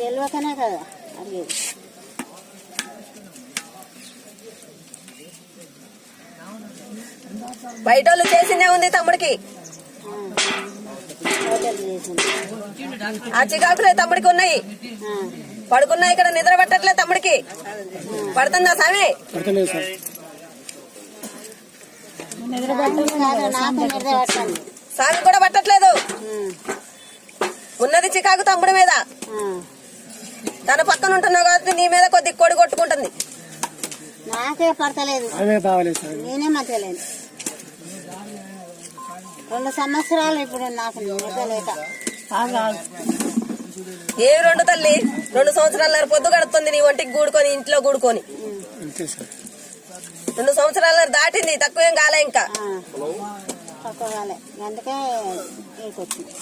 తెలియకనే కదా. అడిగేది బయట వాళ్ళు చేసిందే ఉంది తమ్ముడికి. ఆ. చికాకులే తమ్ముడికి ఉన్నాయి. ఆ. పడుకున్నా ఇక్కడ నిద్ర పట్టట్లే తమ్ముడికి. పడుతుందా స్వామి స్వామి కూడా పట్టట్లేదు. ఉన్నది చికాకు తమ్ముడి మీద. తన పక్కన ఉంటున్నావు కాబట్టి నీ మీద కొద్ది కొడి కొట్టుకుంటుంది. నాకే పడతలేదు. నేనే మంచిలేను రెండు సంవత్సరాలు ఇప్పుడు నాకు ఏ రెండు తల్లి? రెండు సంవత్సరాల పొద్దు గడుపుతుంది నీ ఒంటికి గూడుకొని ఇంట్లో గూడుకొని. రెండు సంవత్సరాల దాటింది తక్కువేం కాలే ఇంకా. తక్కువ కాలే. అందుకే ఇంకొచ్చింది